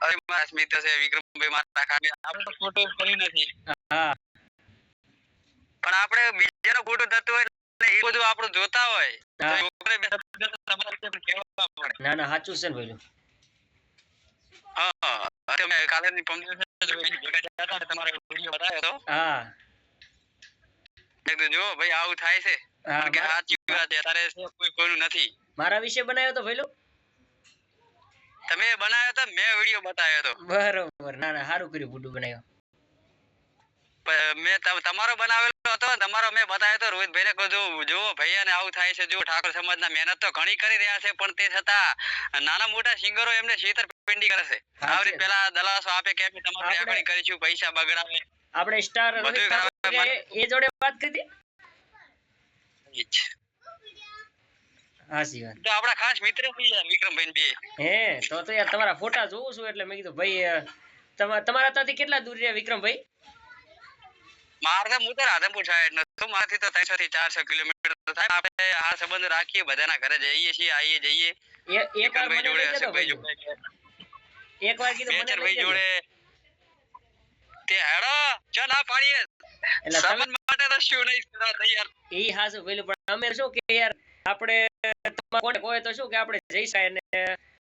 અરે મારા સ્મિત છે વિક્રમભાઈ મારા ખાને આપણો ફોટો ખોટું નથી. હા. પણ આપણે બીજાનો ફોટો થતો હોય એ બધું આપણું જોતા હોય. ના ના સાચું છે ને ભાઈ હા અરે મેં કાલે ની ને તમારો વીડિયો બતાવ્યો તો. હા. જો ભાઈ આવું થાય છે. કે સાચી વાત છે તારે કોઈ કોઈનું નથી. મારા વિશે બનાવ્યો તો ભાઈ તમે બનાવ્યો તો મેં વીડિયો બતાવ્યો તો. બરોબર. ના ના સારું કર્યું ફૂટું બનાવ્યો. મેં તમારો બનાવેલો હતો તમારો મેં બતાવ્યો તો રોહિતભાઈને કીધું જુઓ ભૈયાને આવું થાય છે જુઓ ઠાકોર સમાજના મહેનત તો ઘણી કરી રહ્યા છે પણ તે છતાં નાના મોટા સિંગરો એમને છેતરપિંડી કરે છે. આવરી. પેલા દલાસો આપે કે તમારે આગળ કરીશું પૈસા બગડાવે. આપણે સ્ટાર. એ- એ જોડે વાત કરી હતી? ઈ વાત તો આપણા ખાસ મિત્ર છે યાર વિક્રમભાઈ બે. હે તો તો યાર તમારા ફોટા જોઉં છું એટલે મેં કીધું ભાઈ તમારા ત્યાંથી કેટલા દૂર રહ્યા વિક્રમભાઈ? મારે હું તો રાધનપુર સાઈડ નો છું મારાથી તો ત્રણસો થી ચારસો કિલોમીટર થાય. આપણે આ સંબંધ રાખીએ બધાના ઘરે જઈએ છીએ આવીએ જઈએ. એક વાર મને જોડે હર્ષભાઈ ભાઈ. જોડે. એક વાર કીધું મને ભાઈ જોડે. તે હેડો ચો ના પાડીએ. એટલે સંબંધ માટે તો શું નહીં તૈયાર. એ હાસું પેલું પણ અમે શું કે યાર આપણે તમારા કોને કોઈ તો શું કે આપણે જઈ શકાય ને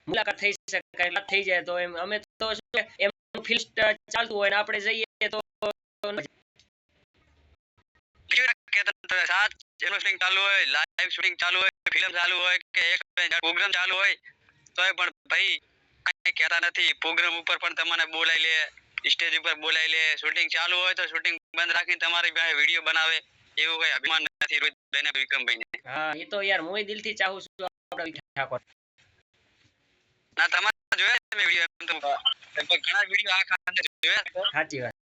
મુલાકાત થઈ શકાય થઈ જાય તો એમ. અમે તો શું એમ ફિલ્મ ચાલતું હોય ને આપણે જઈએ તો તો સાત એનું શૂટિંગ ચાલુ હોય લાઈવ શૂટિંગ ચાલુ હોય ફિલ્મ ચાલુ હોય કે એક પ્રોગ્રામ ચાલુ હોય, તોય પણ ભાઈ કઈ કહેતા નથી. પ્રોગ્રામ ઉપર પણ તમને બોલાવી લે સ્ટેજ ઉપર બોલાવી લે. શૂટિંગ ચાલુ હોય તો શૂટિંગ બંધ રાખીને તમારી પાસે વીડિયો બનાવે, એવું કઈ અભિમાન નથી રોહિતભાઈ ને વિક્રમભાઈ હા એ તો યાર હું દિલથી ચાહું છું આપણા વિઠા ઠાકોર. ના તમારે જોયા છે મેં વિડિયો એમ તો ઘણા વિડિયો આ ખાને જોયા સાચી વાત.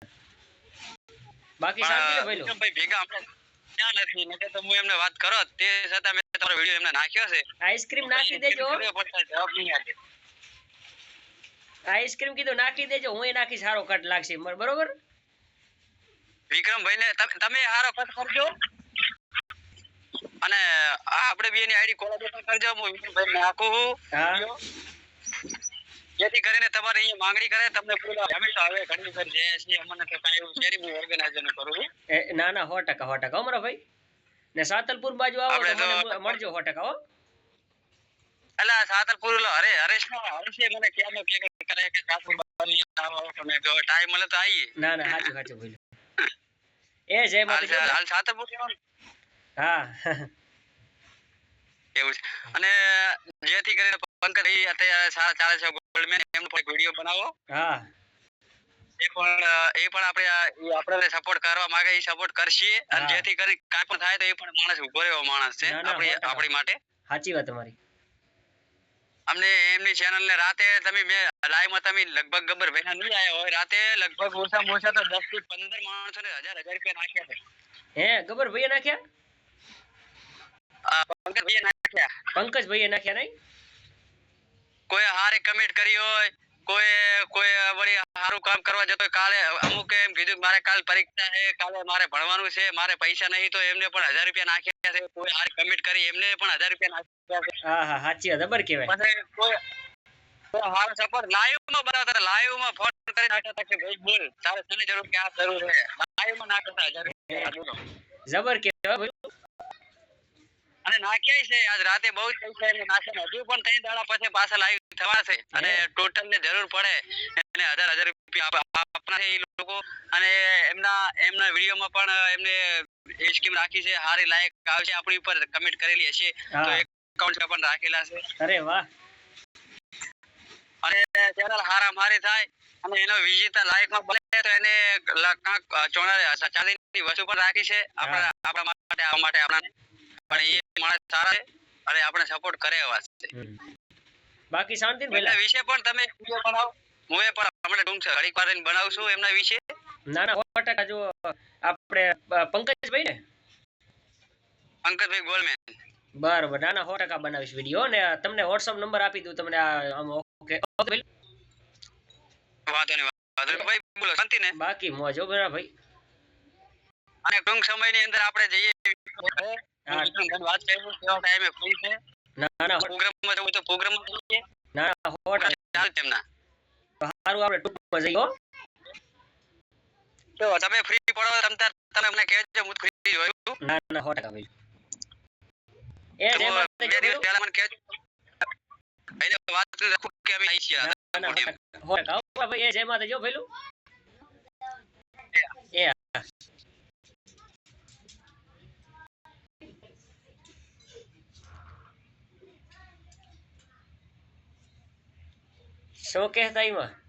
બાકી શાંતિ ને ભાઈ ભેગા આપણે ક્યાં નથી નકર તો હું એમને વાત કરો. તે છતાં મેં તમારો વીડિયો એમને નાખ્યો છે. આઈસ્ક્રીમ નાખી દેજો. જવાબ નહીં આપે. આઈસ્ક્રીમ કીધું નાખી દેજો હું એ નાખી સારો કટ લાગશે. બરોબર? બરોબર વિક્રમભાઈ ને તમે સારો કટ કરજો. અને આ આપણે બે ની આઈડી કોલેબોરેશન કરજો. હું વિક્રમભાઈ નાખું હા. જેથી કરીને તમારે અહીંયા માંગણી કરે તમને બોલાવે હંમેશા હવે ઘણી વખત જે છે અમને તો કાંઈ એવું શેરી હું ઓર્ગેનાઇઝર કરું છું. ના ના સો ટકા સો ટકા. અમારા ભાઈ. ને સાતલપુર બાજુ આવો મને મળજો સો ટકા હો. એટલે સાતલપુર અરે હરે હરેશ નો હરેશે મને ક્યાંનો કે કરે કે સાતપુર બાજુ આવો તમે જો ટાઈમ મળે તો આવીએ. ના ના સાચું સાચું ભાઈ એ જય હાલ માતા હાલ સાતલપુર? હા. એવું છે. અને જેથી કરીને પંકજ અત્યારે સારા ચાલે છે ગોલ્ડમેન એમનો પણ વીડિયો બનાવો. હા. એ પણ એ પણ આપણે આપણે સપોર્ટ કરવા માંગે એ સપોર્ટ કરશે. અને જેથી કરી કાંઈ પણ થાય તો એ પણ માણસ ઊભો રહેવો માણસ છે આપણી આપણી માટે. સાચી વાત તમારી. અમને એમની ચેનલ ને રાતે તમે મેં લાઈવમાં તમે લગભગ ગબ્બર ભાઈ નહીં આવ્યા હોય રાતે લગભગ ઓછા ઓછા તો દસથી પંદર માણસો ને હજાર હજાર રૂપિયા નાખ્યા છે. હે ગબર ભાઈએ નાખ્યા? આ પંકજ ભાઈએ નાખ્યા. પંકજભાઈએ નાખ્યા નહીં? કોઈ હારે કમેન્ટ કરી હોય કોઈ કોઈ વળી સારું કામ કરવા જતો કાલે અમુક એમ કીધું મારે કાલ પરીક્ષા છે કાલે મારે ભણવાનું છે મારે પૈસા નહીં તો એમને પણ હજાર રૂપિયા નાખ્યા છે. કોઈ હારે કમેન્ટ કરી એમને પણ હજાર રૂપિયા નાખ્યા છે. હા હા સાચી જબર કહેવાય કોઈ હારો સપોર્ટ લાઈવમાં બતાવતા લાઈવમાં ફોન કરી નાખ્યા કે ભાઈ બોલ તારે શેની જરૂર કે આ જરૂર છે. લાઈવમાં નાખતા હજાર રૂપિયા. જબર કહેવાય અને નાખ્યા છે. આજ રાતે બહુ થઈ છે નાખ્યા હજુ પણ ત્રણ દાડા પછી પાછા લાઈવ થવાશે અને ટોટલ ને જરૂર પડે. એને હજાર હજાર રૂપિયા આપના એ લોકો. અને એમના એમના વિડીયોમાં પણ એમને એ સ્કીમ રાખી છે. હારી લાયક આવશે. આપણી ઉપર કમેન્ટ કરેલી હશે. તો એકાઉન્ટ પણ રાખેલા છે. અરે વાહ. અને ચેનલ હારા મારી થાય. અને એનો વિજેતા લાયકમાં બને તો એને કાંક ચોણા ચાલીની વસ્તુ પણ રાખી છે. આપણા આપણા માટે આવવા માટે આપણાને. પણ એ માણસ સારા છે અને આપણે સપોર્ટ કરે એવા છે. બાકી શાંતિ એમના વિશે પણ તમે વીડિયો બનાવો. હું એ પણ આપણે ટૂંક છે ઘડીક વાર બનાવશું એમના વિશે. ના ના સો ટકા જો આપણે પંકજભાઈ ને? પંકજભાઈ ગોલમેન. બરાબર ના ના સો ટકા બનાવીશ વીડિયો ને તમને વોટ્સઅપ નંબર આપી દઉં તમને આ ઓકે વાંધો નહીં વાંધો ભાઈ બોલો શાંતિ ને? બાકી મોજો બરા ભાઈ. અને ટૂંક સમયની અંદર આપણે જઈએ. વાત કરીશું કેવા ટાઈમે ફ્રી છે? ના ના. પ્રોગ્રામમાં જવું તો પ્રોગ્રામમાં જઈએ ના ના સો ચાલ તેમના. સારું આપણે ટૂંકમાં જઈએ તો તમે ફ્રી પડો તમ તાર તમે મને કહેજો હું ફ્રી જ ના ના સો ટકા એ જય બે દિવસ ભાઈ. પહેલા મને કહેજો. ભાઈને વાત રાખું કે અમે આવી છીએ ના, ના, સો ટકા. સો ટકા. હો ભાઈ એ જય માતાજી હો. ભઈલું. એ હા. શું કહેતા એમાં